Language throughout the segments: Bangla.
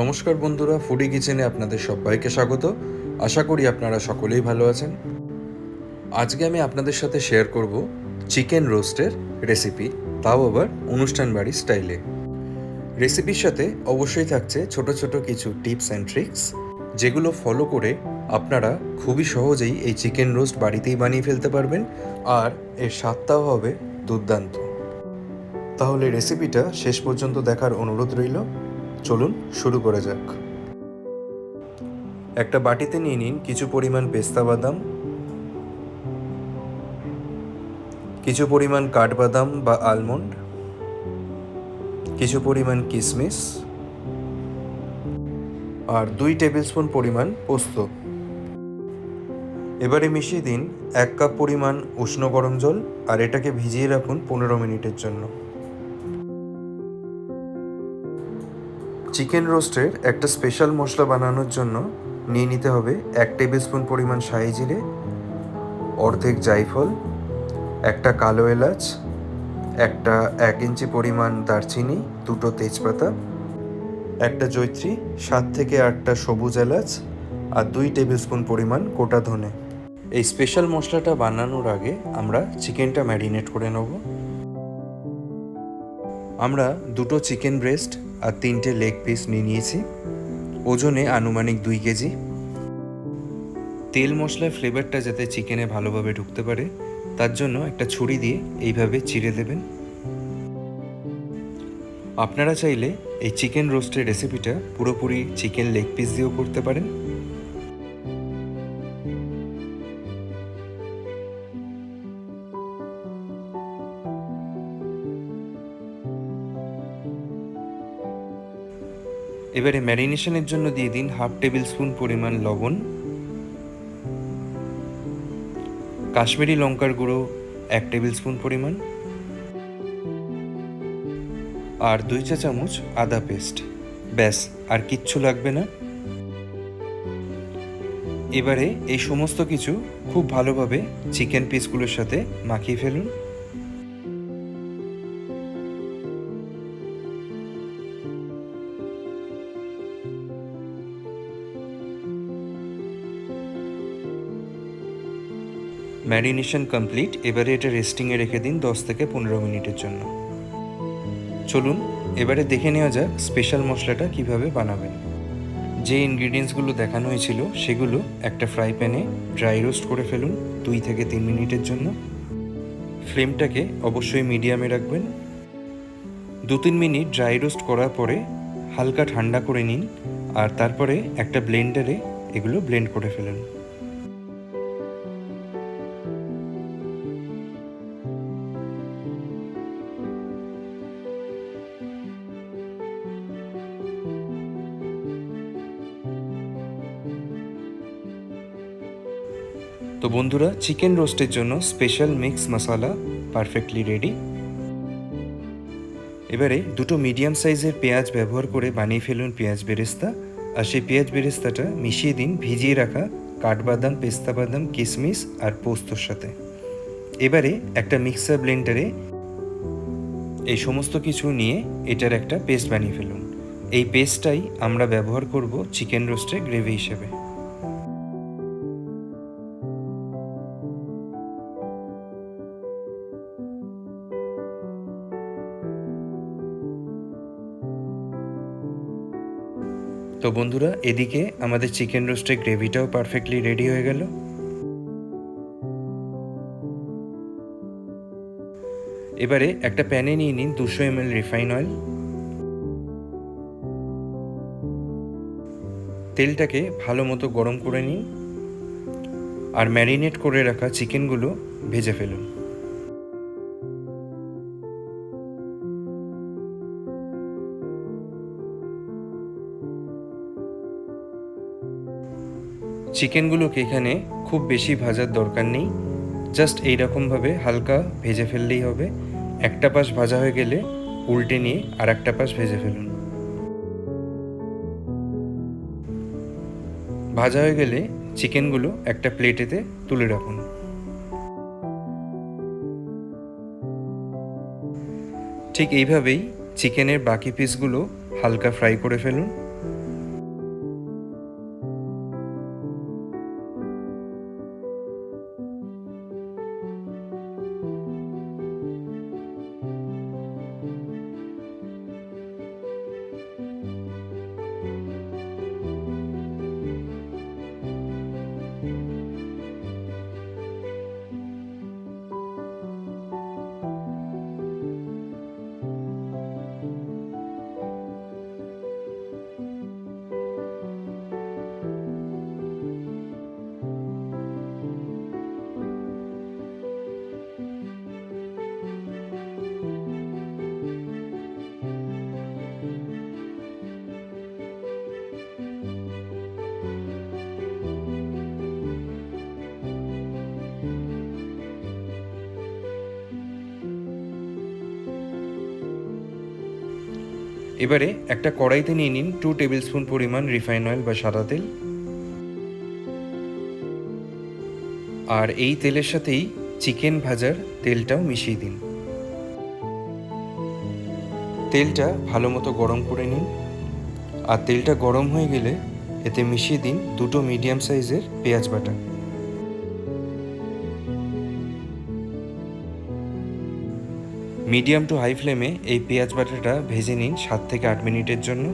নমস্কার বন্ধুরা ফুডি কিচেনে আপনাদের সবাইকে স্বাগত। আশা করি আপনারা সকলেই ভালো আছেন। আজকে আমি আপনাদের সাথে শেয়ার করব চিকেন রোস্টের রেসিপি তাও আবার অনুষ্ঠান বাড়ি স্টাইলে রেসিপির সাথে অবশ্যই থাকছে ছোট ছোট কিছু টিপস অ্যান্ড ট্রিক্স যেগুলো ফলো করে আপনারা খুবই সহজেই এই চিকেন রোস্ট বাড়িতেই বানিয়ে ফেলতে পারবেন, আর এর স্বাদটাও হবে দুর্দান্ত। তাহলে রেসিপিটা শেষ পর্যন্ত দেখার অনুরোধ রইল। চলুন শুরু করা যাক। একটা বাটিতে নিয়ে নিন কিছু পরিমাণ পেস্তা বাদাম, কিছু পরিমাণ কাঠবাদাম বা আলমন্ড কিছু পরিমাণ কিশমিশ আর দুই টেবিল স্পুন পরিমাণ পোস্ত। এবারে মিশিয়ে দিন এক কাপ পরিমাণ উষ্ণ গরম জল, আর এটাকে ভিজিয়ে রাখুন পনেরো মিনিটের জন্য। চিকেন রোস্টের একটা স্পেশাল মশলা বানানোর জন্য নিয়ে নিতে হবে এক টেবিল স্পুন পরিমাণ শাহি জিরে, অর্ধেক জাইফল একটা কালো এলাচ, একটা এক ইঞ্চি পরিমাণ দারচিনি, দুটো তেজপাতা, একটা জৈত্রী সাত থেকে আটটা সবুজ এলাচ আর দুই টেবিল স্পুন পরিমাণ গোটা ধনে। এই স্পেশাল মশলাটা বানানোর আগে আমরা চিকেনটা ম্যারিনেট করে নেব। আমরা দুটো চিকেন ব্রেস্ট আর তিনটে লেগ পিস নিয়ে নিয়েছি। ওজনে আনুমানিক দুই কেজি। তেল মশলার ফ্লেভারটা যাতে চিকেনে ভালোভাবে ঢুকতে পারে, তার জন্য একটা ছুরি দিয়ে এইভাবে চিড়ে দেবেন। আপনারা চাইলে এই চিকেন রোস্টের রেসিপিটা পুরোপুরি চিকেন লেগ পিস দিয়েও করতে পারেন। এবারে ম্যারিনেশনের জন্য দিয়ে দিন হাফ টেবিল স্পুন পরিমাণ লবণ, কাশ্মীরি লঙ্কার গুঁড়ো এক টেবিল স্পুন পরিমাণ, আর দুই চা চামচ আদা পেস্ট। ব্যাস, আর কিচ্ছু লাগবে না। এবারে এই সমস্ত কিছু খুব ভালোভাবে চিকেন পিসগুলোর সাথে মাখিয়ে ফেলুন। ম্যারিনেশন কমপ্লিট, এবারে এটা রেস্টিংয়ে রেখে দিন দশ থেকে পনেরো মিনিটের জন্য। চলুন, এবারে দেখে নেওয়া যাক স্পেশাল মশলাটা কীভাবে বানাবেন। যে ইনগ্রিডিয়েন্টসগুলো দেখানো হয়েছিল, সেগুলো একটা ফ্রাই প্যানে ড্রাই রোস্ট করে ফেলুন দুই থেকে তিন মিনিটের জন্য। ফ্লেমটাকে অবশ্যই মিডিয়ামে রাখবেন। দু তিন মিনিট ড্রাই রোস্ট করার পরে হালকা ঠান্ডা করে নিন, আর তারপরে একটা ব্লেন্ডারে এগুলো ব্লেন্ড করে ফেলুন। তো বন্ধুরা চিকেন রোস্টের জন্য special mix masala perfectly ready এবারে দুটো মিডিয়াম সাইজের পেঁয়াজ ব্যবহার করে বানিয়ে ফেলুন পেঁয়াজ বেরেস্তা। আর সেই পেঁয়াজ বেরেস্তাটা মিশিয়ে দিন, ভিজিয়ে রাখা কাঠবাদাম পেস্তা বাদাম কিশমিশ আর পোস্তর সাথে। এবারে একটা মিক্সার ব্লেন্ডারে এই সমস্ত কিছু নিয়ে এটার একটা পেস্ট বানিয়ে ফেলুন। এই পেস্টটাই আমরা ব্যবহার করব চিকেন রোস্টের গ্রেভি হিসেবে। তো বন্ধুরা, এদিকে আমাদের চিকেন রোস্টের গ্রেভিটাও পারফেক্টলি রেডি হয়ে গেল। এবারে একটা প্যানে নিয়ে নিন দুশো এম রিফাইন অয়েল। তেলটাকে ভালো মতো গরম করে নিন। আর ম্যারিনেট করে রাখা চিকেনগুলো ভেজে ফেলুন। চিকেনগুলোকে এখানে খুব বেশি ভাজার দরকার নেই। জাস্ট এইরকমভাবে হালকা ভেজে ফেললেই হবে। একটা পাশ ভাজা হয়ে গেলে উল্টে নিয়ে আর একটা পাশ ভেজে ফেলুন। ভাজা হয়ে গেলে চিকেনগুলো একটা প্লেটেতে তুলে রাখুন। ঠিক এইভাবেই চিকেনের বাকি পিসগুলো হালকা ফ্রাই করে ফেলুন। এবারে একটা কড়াইতে নিয়ে নিন টু টেবিল স্পুন পরিমাণ রিফাইন অয়েল বা সাদা তেল। আর এই তেলের সাথেই চিকেন ভাজার তেলটাও মিশিয়ে দিন। তেলটা ভালো মতো গরম করে নিন। আর তেলটা গরম হয়ে গেলে এতে মিশিয়ে দিন দুটো মিডিয়াম সাইজের পেঁয়াজ বাটা। মিডিয়াম টু হাই ফ্লেমে এই পেঁয়াজ বাটাটা ভেজে নিন সাত থেকে আট মিনিটের জন্য।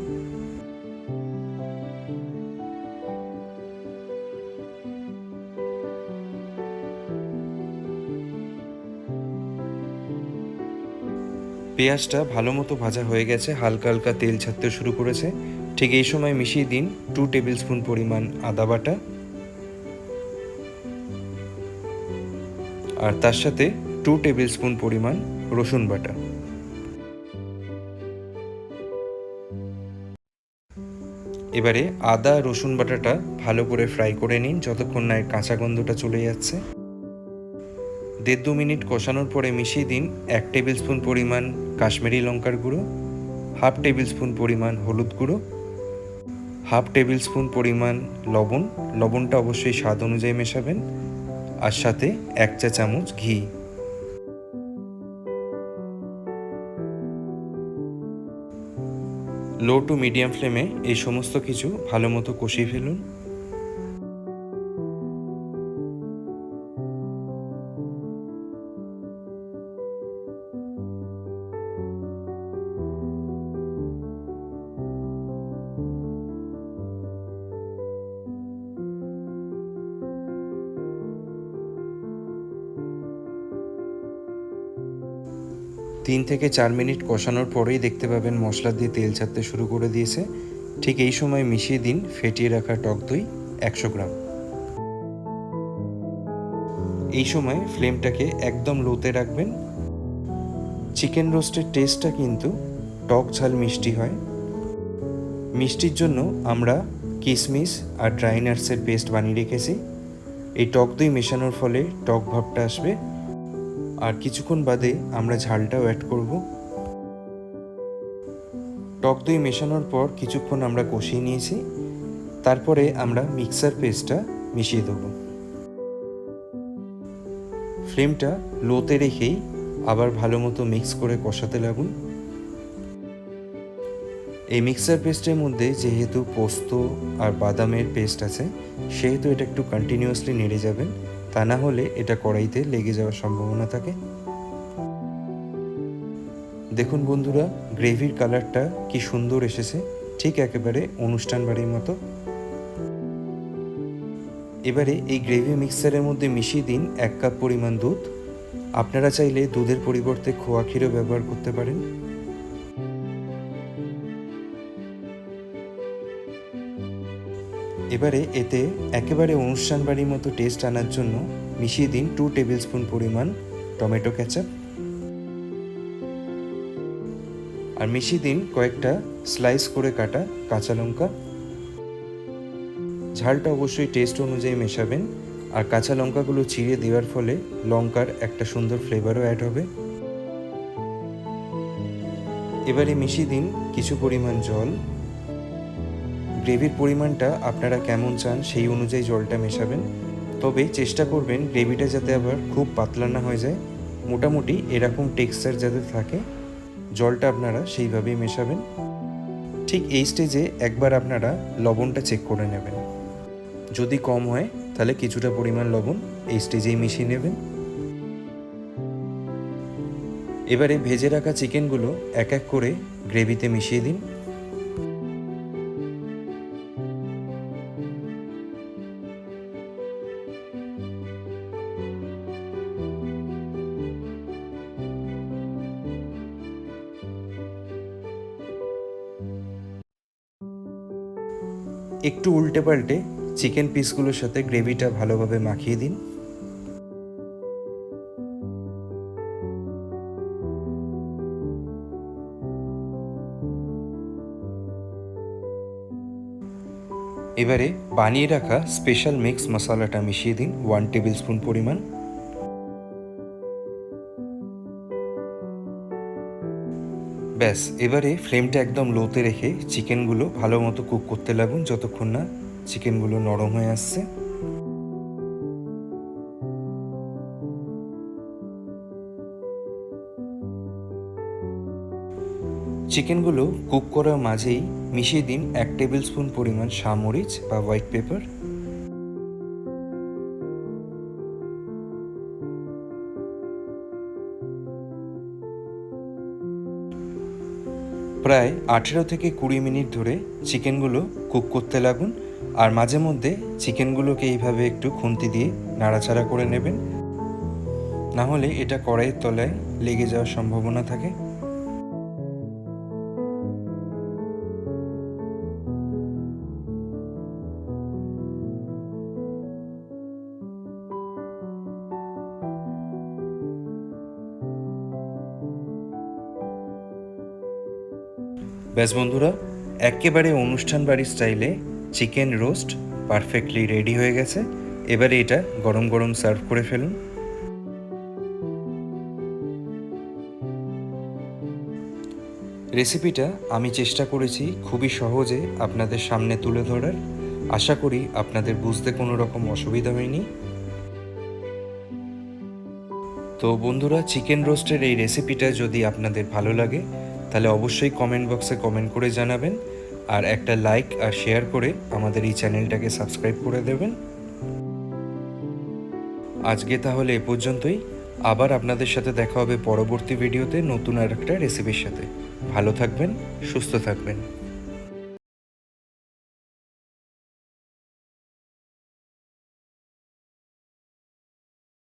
পেঁয়াজটা ভালো মতো ভাজা হয়ে গেছে, হালকা হালকা তেল ছাড়তে শুরু করেছে। ঠিক এই সময় মিশিয়ে দিন টু টেবিল স্পুন পরিমাণ আদা বাটা। আর তার সাথে টু টেবিল স্পুন পরিমাণ রসুন বাটা। এবারে আদা, রসুন বাটাটা ভালো করে ফ্রাই করে নিন যতক্ষণ না এর কাঁচা গন্ধটা চলে যাচ্ছে। দেড় দু মিনিট কষানোর পরে মিশিয়ে দিন এক টেবিল স্পুন পরিমাণ কাশ্মীরি লঙ্কার গুঁড়ো, হাফ টেবিল স্পুন পরিমাণ হলুদ গুঁড়ো, হাফ টেবিল স্পুন পরিমাণ লবণ। লবণটা অবশ্যই স্বাদ অনুযায়ী মেশাবেন। আর সাথে এক চা চামচ ঘি। লো টু মিডিয়াম ফ্লেমে এই সমস্ত কিছু ভালো মতো কষিয়ে ফেলুন। তিন থেকে চার মিনিট কষানোর পরেই দেখতে পাবেন মশলা দিয়ে তেল ছাড়তে শুরু করে দিয়েছে। ঠিক এই সময় মিশিয়ে দিন ফেটিয়ে রাখা টক দই একশো গ্রাম। এই সময় ফ্লেমটাকে একদম লোতে রাখবেন। চিকেন রোস্টের টেস্টটা কিন্তু টক ঝাল মিষ্টি হয়। মিষ্টির জন্য আমরা কিশমিশ আর ড্রাই নাটসের পেস্ট বানিয়ে রেখেছি। এই টক দই মেশানোর ফলে টক ভাবটা আসবে। আর কিছুক্ষণ বাদে আমরা ঝালটাও অ্যাড করব। টক দই মেশানোর পর কিছুক্ষণ আমরা কষিয়ে নিয়েছি। তারপরে আমরা মিক্সার পেস্টটা মিশিয়ে দেব। ফ্লেমটা লোতে রেখেই আবার ভালো মতো মিক্স করে কষাতে লাগুন। এই মিক্সার পেস্টের মধ্যে যেহেতু পোস্ত আর বাদামের পেস্ট আছে, সেহেতু এটা একটু কন্টিনিউয়াসলি নেড়ে যাবেন। তা না হলে এটা কড়াইতে লেগে যাওয়ার সম্ভাবনা থাকে। দেখুন বন্ধুরা, গ্রেভির কালারটা কি সুন্দর এসেছে, ঠিক একেবারে অনুষ্ঠান বাড়ির মতো। এবারে এই গ্রেভি মিক্সারের মধ্যে মিশিয়ে দিন এক কাপ পরিমাণ দুধ। আপনারা চাইলে দুধের পরিবর্তে খোয়া ক্ষীরও ব্যবহার করতে পারেন। এবারে এতে একেবারে অনুষ্ঠান বাড়ির মতো টেস্ট আনার জন্য মিশিয়ে দিন টু টেবিল স্পুন পরিমাণ টমেটো ক্যাচাপ আর মিশিয়ে দিন কয়েকটা স্লাইস করে কাটা কাঁচা লঙ্কা। ঝালটা অবশ্যই টেস্ট অনুযায়ী মেশাবেন। আর কাঁচা লঙ্কাগুলো চিড়ে দেওয়ার ফলে লঙ্কার একটা সুন্দর ফ্লেভারও অ্যাড হবে। এবারে মিশিয়ে দিন কিছু পরিমাণ জল। গ্রেভির পরিমাণটা আপনারা কেমন চান সেই অনুযায়ী জলটা মেশাবেন। তবে চেষ্টা করবেন গ্রেভিটা যাতে আবার খুব পাতলা না হয়ে যায়। মোটামুটি এরকম টেক্সচার যাতে থাকে, জলটা আপনারা সেইভাবেই মেশাবেন। ঠিক এই স্টেজে একবার আপনারা লবণটা চেক করে নেবেন। যদি কম হয়, তাহলে কিছুটা পরিমাণ লবণ এই স্টেজেই মিশিয়ে নেবেন। এবারে ভেজে রাখা চিকেনগুলো এক এক করে গ্রেভিতে মিশিয়ে দিন। একটু উল্টে পাল্টে চিকেন পিসগুলোর সাথে গ্রেভিটা ভালোভাবে মাখিয়ে দিন। এবারে বানিয়ে রাখা স্পেশাল মিক্স মশলাটা মিশিয়ে দিন ওয়ান টেবিল স্পুন পরিমাণ। ব্যাস, এবারে ফ্লেমটা একদম লোতে রেখে চিকেনগুলো ভালো মতো কুক করতে লাগুন যতক্ষণ না চিকেনগুলো নরম হয়ে আসছে। চিকেনগুলো কুক করার মাঝেই মিশিয়ে দিন এক টেবিল স্পুন পরিমাণ সামরিচ বা হোয়াইট পেপার। প্রায় আঠেরো থেকে কুড়ি মিনিট ধরে চিকেনগুলো কুক করতে লাগুন আর মাঝে মধ্যে চিকেনগুলোকে এইভাবে একটু খুন্তি দিয়ে নাড়াচাড়া করে নেবেন। না হলে এটা কড়াইয়ের তলায় লেগে যাওয়ার সম্ভাবনা থাকে। ব্যাস বন্ধুরা, একেবারে অনুষ্ঠান বাড়ির স্টাইলে চিকেন রোস্ট পারফেক্টলি রেডি হয়ে গেছে। এবারে এটা গরম গরম সার্ভ করে ফেলুন। রেসিপিটা আমি চেষ্টা করেছি খুবই সহজে আপনাদের সামনে তুলে ধরার। আশা করি আপনাদের বুঝতে কোনো রকম অসুবিধা হয়নি। তো বন্ধুরা, চিকেন রোস্টের এই রেসিপিটা যদি আপনাদের ভালো লাগে তাহলে অবশ্যই কমেন্ট বক্সে কমেন্ট করে জানাবেন। আর একটা লাইক আর শেয়ার করে আমাদের এই চ্যানেলটাকে সাবস্ক্রাইব করে দেবেন। আজকে তাহলে এ পর্যন্তই। আবার আপনাদের সাথে দেখা হবে পরবর্তী ভিডিওতে নতুন আর একটা রেসিপির সাথে। ভালো থাকবেন, সুস্থ থাকবেন।